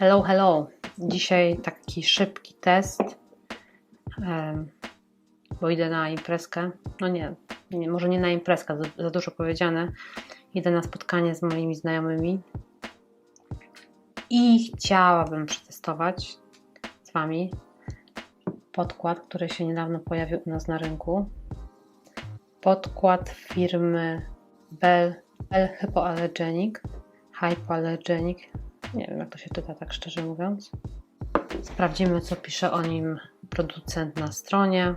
Hello, hello. Dzisiaj taki szybki test, bo idę na imprezkę. No nie, nie może nie na imprezkę, za, za dużo powiedziane. Idę na spotkanie z moimi znajomymi i chciałabym przetestować z Wami podkład, który się niedawno pojawił u nas na rynku. Podkład firmy Bell, Bell Hypoallergenic, Hypoallergenic. Nie wiem, jak to się czyta, tak szczerze mówiąc. Sprawdzimy, co pisze o nim producent na stronie.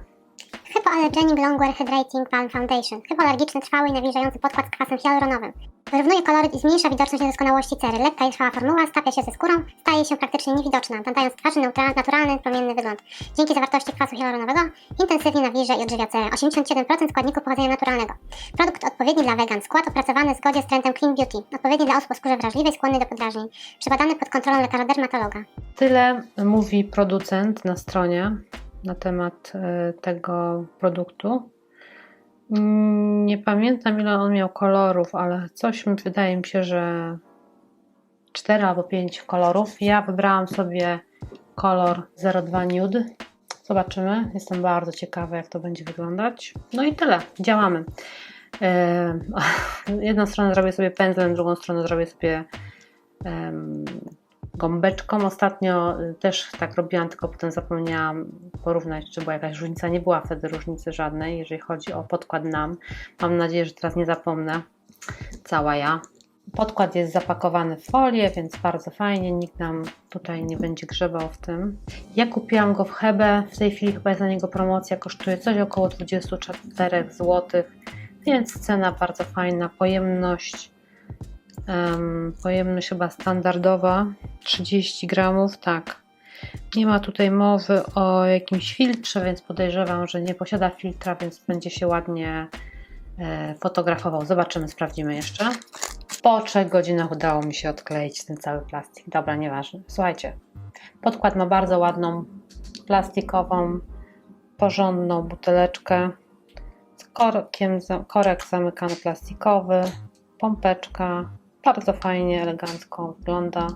Hypoallergenic Longwear Hydrating Balm Foundation. Hypoalergiczny, trwały i nawilżający podkład z kwasem hialuronowym. Wyrównuje koloryt i zmniejsza widoczność niedoskonałości cery. Lekka i trwała formuła stapia się ze skórą, staje się praktycznie niewidoczna, nadając twarzy naturalny, promienny wygląd. Dzięki zawartości kwasu hialuronowego intensywnie nawilża i odżywia cerę. 87% składników pochodzenia naturalnego. Produkt odpowiedni dla wegan. Skład opracowany w zgodzie z trendem Clean Beauty. Odpowiedni dla osób o skórze wrażliwej, skłonnej do podrażnień. Przebadany pod kontrolą lekarza dermatologa. Tyle mówi producent na stronie na temat e, tego produktu. Mm, Nie pamiętam, ile on miał kolorów, ale coś mi wydaje mi się, że 4 albo 5 kolorów. Ja wybrałam sobie kolor 02 Nude. Zobaczymy. Jestem bardzo ciekawa, jak to będzie wyglądać. No i tyle. Działamy. E, Jedną stronę zrobię sobie pędzlem, drugą stronę zrobię sobie em, gąbeczką. Ostatnio y, też tak robiłam, tylko potem zapomniałam porównać, czy była jakaś różnica. Nie była wtedy różnicy żadnej, jeżeli chodzi o podkład nam. Mam nadzieję, że teraz nie zapomnę. Cała ja. Podkład jest zapakowany w folię, więc bardzo fajnie, nikt nam tutaj nie będzie grzebał w tym. Ja kupiłam go w Hebe, w tej chwili chyba jest na niego promocja, kosztuje coś około 24 zł, więc cena bardzo fajna, pojemność Em, pojemność chyba standardowa 30 gramów, tak. Nie ma tutaj mowy o jakimś filtrze, więc podejrzewam, że nie posiada filtra, więc będzie się ładnie e, fotografował. Zobaczymy, sprawdzimy jeszcze. Po 3 godzinach udało mi się odkleić ten cały plastik. Dobra, nieważne. Słuchajcie, podkład ma bardzo ładną plastikową, porządną buteleczkę z korkiem, korek zamykany plastikowy, pompeczka, bardzo fajnie, elegancko wygląda,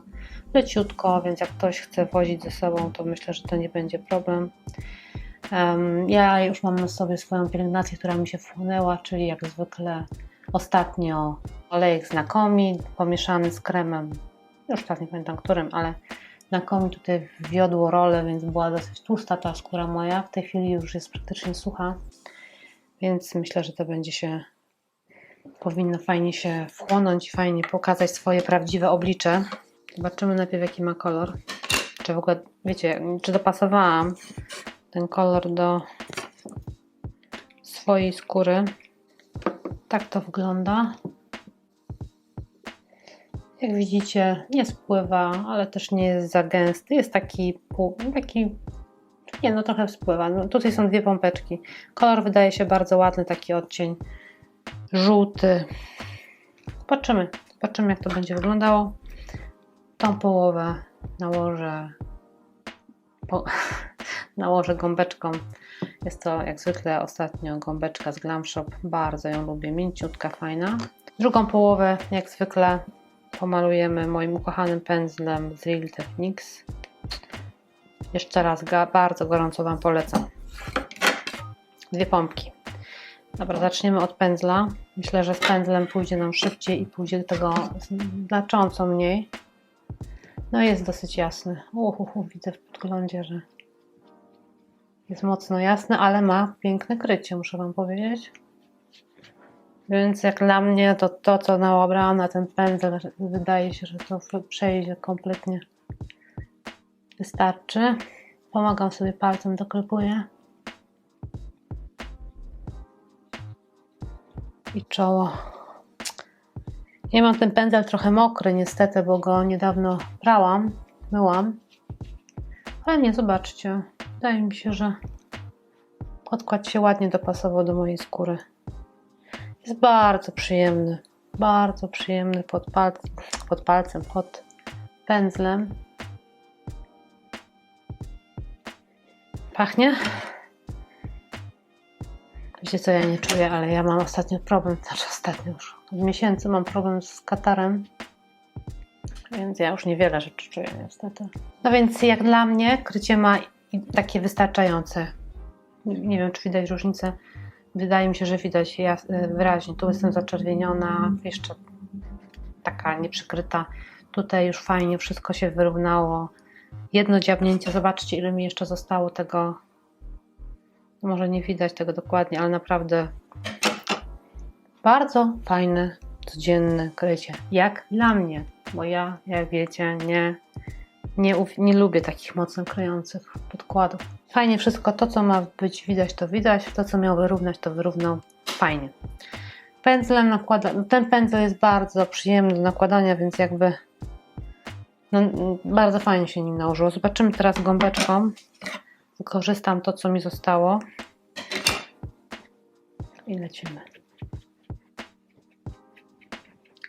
leciutko, więc jak ktoś chce wozić ze sobą, to myślę, że to nie będzie problem. Em, ja już mam na sobie swoją pielęgnację, która mi się wchłonęła, czyli jak zwykle ostatnio olejek z Nakomi pomieszany z kremem, już teraz nie pamiętam którym, ale Nakomi tutaj wiodło rolę, więc była dosyć tłusta ta skóra moja. W tej chwili już jest praktycznie sucha, więc myślę, że to będzie się powinno fajnie się wchłonąć fajnie pokazać swoje prawdziwe oblicze. Zobaczymy najpierw jaki ma kolor. Czy w ogóle, wiecie, czy dopasowałam ten kolor do swojej skóry. Tak to wygląda. Jak widzicie, nie spływa, ale też nie jest za gęsty. Jest taki taki nie, no trochę spływa. No, tutaj są dwie pompeczki. Kolor wydaje się bardzo ładny, taki odcień żółty. Zobaczymy, zobaczymy jak to będzie wyglądało. Tą połowę nałożę, po, nałożę gąbeczką. Jest to jak zwykle ostatnio gąbeczka z Glam Shop. Bardzo ją lubię, mięciutka, fajna. Drugą połowę jak zwykle pomalujemy moim ukochanym pędzlem z Real Techniques. Jeszcze raz bardzo gorąco Wam polecam. Dwie pompki. Dobra, zaczniemy od pędzla. Myślę, że z pędzlem pójdzie nam szybciej i pójdzie tego znacząco mniej. No jest dosyć jasny. Uhuhu, widzę w podglądzie, że jest mocno jasny, ale ma piękne krycie, muszę Wam powiedzieć. Więc jak dla mnie, to to, co nałobrałam na ten pędzel, wydaje się, że to przejdzie kompletnie. Wystarczy. Pomagam sobie palcem, doklepuję. I czoło. Ja mam ten pędzel trochę mokry niestety, bo go niedawno prałam, myłam. Ale nie, zobaczcie. Wydaje mi się, że podkład się ładnie dopasował do mojej skóry. Jest bardzo przyjemny. Bardzo przyjemny pod, pod palcem, pod pędzlem. Pachnie? Wiecie co, ja nie czuję, ale ja mam ostatnio problem, znaczy ostatnio już od miesięcy mam problem z katarem. Więc ja już niewiele rzeczy czuję niestety. No więc jak dla mnie krycie ma takie wystarczające. Nie wiem, czy widać różnicę. Wydaje mi się, że widać jas- y, wyraźnie. Tu jestem zaczerwieniona, jeszcze taka nieprzykryta. Tutaj już fajnie wszystko się wyrównało. Jedno dziabnięcie, zobaczcie ile mi jeszcze zostało tego. Może nie widać tego dokładnie, ale naprawdę bardzo fajne, codzienne krycie. Jak dla mnie, bo ja, jak wiecie, nie, nie, nie lubię takich mocno kryjących podkładów. Fajnie wszystko, to co ma być widać, to widać, to co miał wyrównać, to wyrównał. Fajnie. Pędzlem nakłada, no ten pędzel jest bardzo przyjemny do nakładania, więc jakby no, bardzo fajnie się nim nałożyło. Zobaczymy teraz gąbeczką. Wykorzystam to, co mi zostało. I lecimy.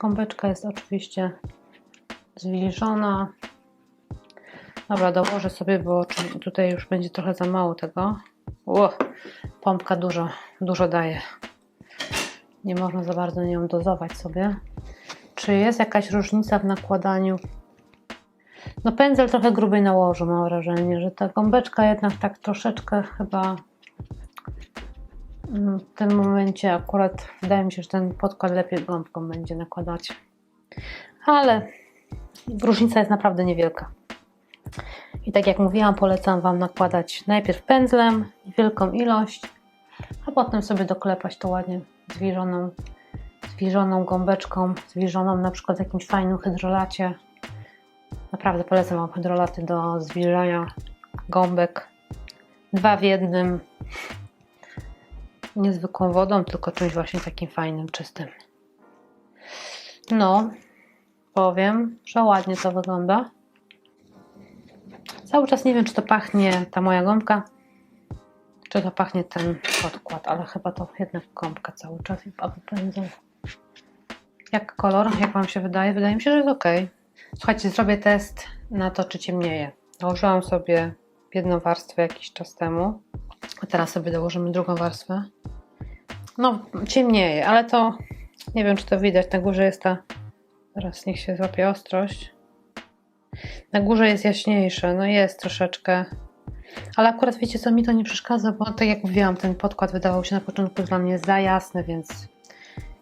Gąbeczka jest oczywiście zwilżona. Dobra, dołożę sobie, bo tutaj już będzie trochę za mało tego. Ło, pompka dużo, dużo daje. Nie można za bardzo nią dozować sobie. Czy jest jakaś różnica w nakładaniu? No pędzel trochę grubiej nałożył, mam wrażenie, że ta gąbeczka jednak tak troszeczkę chyba mm, w tym momencie akurat wydaje mi się, że ten podkład lepiej gąbką będzie nakładać. Ale różnica jest naprawdę niewielka. I tak jak mówiłam, polecam Wam nakładać najpierw pędzlem wielką ilość, a potem sobie doklepać to ładnie zwilżoną, zwilżoną gąbeczką, zwilżoną na przykład w jakimś fajnym hydrolacie. Naprawdę polecam Wam hydrolaty do zwilżania gąbek. Dwa w jednym. Nie zwykłą wodą, tylko czymś właśnie takim fajnym, czystym. No, powiem, że ładnie to wygląda. Cały czas nie wiem, czy to pachnie ta moja gąbka, czy to pachnie ten podkład, ale chyba to jednak gąbka cały czas albo pędzel. Jak kolor? Jak Wam się wydaje? Wydaje mi się, że jest ok. Słuchajcie, zrobię test na to, czy ciemnieje. Nałożyłam sobie jedną warstwę jakiś czas temu, a teraz sobie dołożymy drugą warstwę. No, ciemnieje, ale to nie wiem, czy to widać. Na górze jest ta. Teraz niech się złapie ostrość. Na górze jest jaśniejsze, no jest troszeczkę. Ale akurat wiecie co, mi to nie przeszkadza, bo tak jak mówiłam, ten podkład wydawał się na początku dla mnie za jasny, więc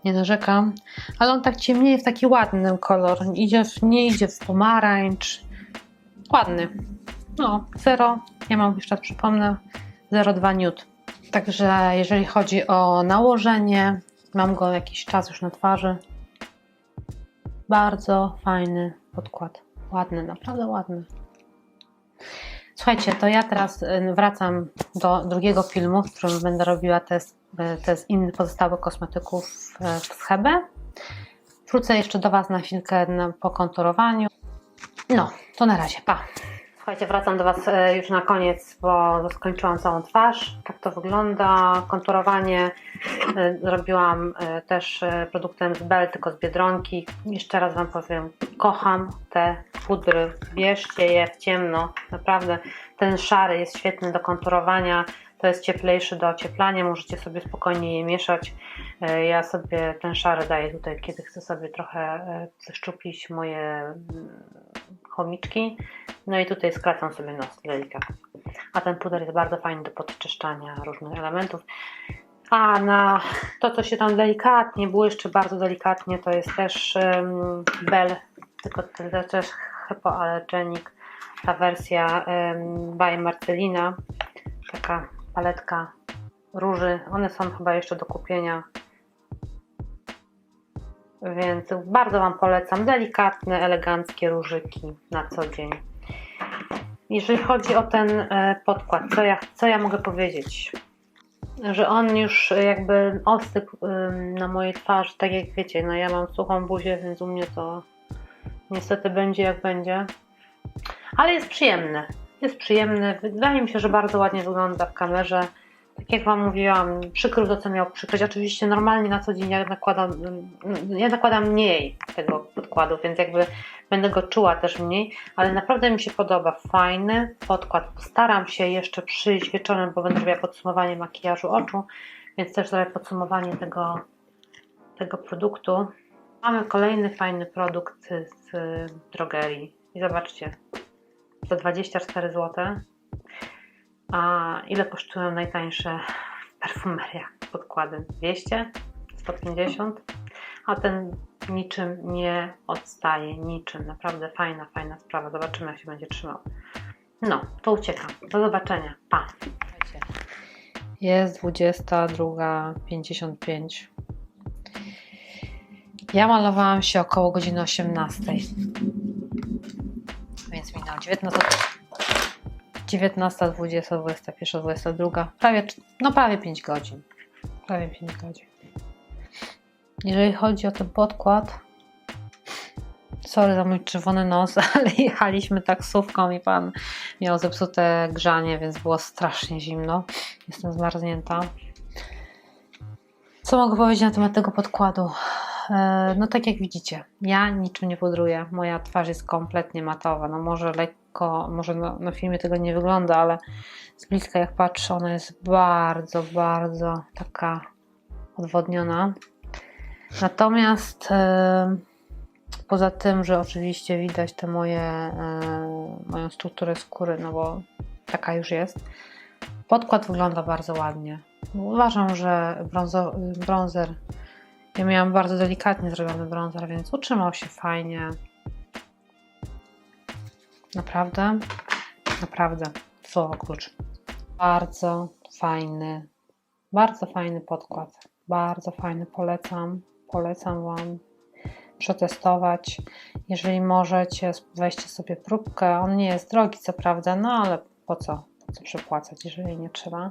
nie narzekam. Ale on tak ciemnieje w taki ładny kolor. Idzie w, nie idzie w pomarańcz. Ładny. No, 0, ja mam jeszcze raz przypomnę, 0,2 nut. Także jeżeli chodzi o nałożenie, mam go jakiś czas już na twarzy. Bardzo fajny podkład. Ładny, naprawdę ładny. Słuchajcie, to ja teraz y, wracam do drugiego filmu, w którym będę robiła test, y, test innych pozostałych kosmetyków y, w Schebe. Wrócę jeszcze do Was na chwilkę po konturowaniu. No, to na razie, pa. Słuchajcie, wracam do Was e, już na koniec, bo skończyłam całą twarz. Tak to wygląda. Konturowanie e, zrobiłam e, też produktem z Bell, tylko z Biedronki. Jeszcze raz Wam powiem, kocham te pudry. Bierzcie je w ciemno. Naprawdę ten szary jest świetny do konturowania. To jest cieplejszy do ocieplania. Możecie sobie spokojnie je mieszać. Ja sobie ten szary daję tutaj, kiedy chcę sobie trochę zeszczuplić moje chomiczki. No i tutaj skracam sobie nos delikatnie. A ten puder jest bardzo fajny do podczyszczania różnych elementów. A na to, co się tam delikatnie błyszczy, bardzo delikatnie, to jest też um, Bell, tylko też Hypoallergenic, ta wersja um, by Marcelina, taka paletka róży. One są chyba jeszcze do kupienia. Więc bardzo Wam polecam. Delikatne, eleganckie różyki na co dzień. Jeżeli chodzi o ten e, podkład, co ja, co ja mogę powiedzieć? Że on już jakby ostygł na mojej twarzy, tak jak wiecie, no ja mam suchą buzię, więc u mnie to niestety będzie jak będzie. Ale jest przyjemny. Jest przyjemny. Wydaje mi się, że bardzo ładnie wygląda w kamerze. Tak jak Wam mówiłam, przykrył to, co miał przykryć. Oczywiście normalnie na co dzień ja nakładam, ja nakładam mniej tego podkładu, więc jakby będę go czuła też mniej, ale naprawdę mi się podoba. Fajny podkład. Staram się jeszcze przyjść wieczorem, bo będę robiła podsumowanie makijażu oczu, więc też zrobię podsumowanie tego, tego produktu. Mamy kolejny fajny produkt z drogerii. I zobaczcie, za 24 zł. A ile kosztują najtańsze w perfumeriach podkłady? 200? 150? A ten niczym nie odstaje, niczym. Naprawdę fajna, fajna sprawa. Zobaczymy, jak się będzie trzymał. No, to uciekam. Do zobaczenia. Pa! Jest 22.55. Ja malowałam się około godziny 18. Więc minęło 19, 19 20, 21, 22. Prawie, no prawie 5 godzin. Prawie 5 godzin. Jeżeli chodzi o ten podkład, sorry za mój czerwony nos, ale jechaliśmy taksówką i pan miał zepsute grzanie, więc było strasznie zimno. Jestem zmarznięta. Co mogę powiedzieć na temat tego podkładu? E, no tak jak widzicie, ja niczym nie pudruję. Moja twarz jest kompletnie matowa. No może lekko, może na, na filmie tego nie wygląda, ale z bliska jak patrzę, ona jest bardzo, bardzo taka odwodniona. Natomiast e, poza tym, że oczywiście widać te moje, e, moją strukturę skóry, no bo taka już jest, podkład wygląda bardzo ładnie. Uważam, że brązo, brązer ja miałam bardzo delikatnie zrobiony bronzer, więc utrzymał się fajnie. Naprawdę, naprawdę, słowo klucz. Bardzo fajny, bardzo fajny podkład. Bardzo fajny, polecam. Polecam Wam przetestować. Jeżeli możecie, weźcie sobie próbkę. On nie jest drogi, co prawda, no ale po co? Po co przepłacać, jeżeli nie trzeba?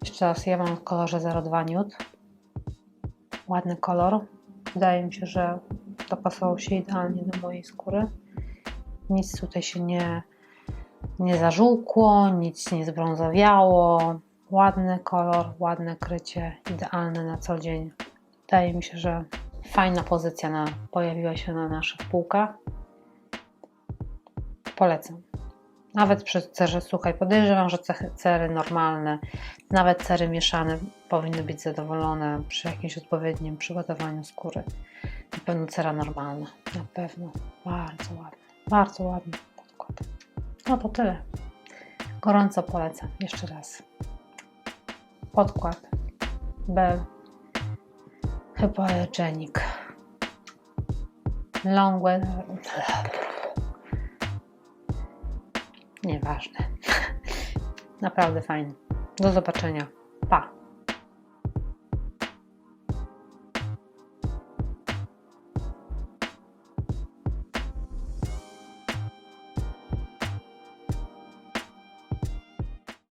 Jeszcze raz, ja mam w kolorze 02 nude ładny kolor. Wydaje mi się, że dopasował się idealnie do mojej skóry. Nic tutaj się nie, nie zażółkło, nic nie zbrązowiało. Ładny kolor, ładne krycie, idealne na co dzień. Wydaje mi się, że fajna pozycja na, pojawiła się na naszych półkach. Polecam. Nawet przy cerze suchej. Podejrzewam, że cery normalne, nawet cery mieszane powinny być zadowolone przy jakimś odpowiednim przygotowaniu skóry. Na pewno cera normalna. Na pewno. Bardzo ładny. Bardzo ładny podkład. No to tyle. Gorąco polecam. Jeszcze raz. Podkład. Bell. Hypoallergenic. Long weather. Nieważne. Naprawdę fajny. Do zobaczenia.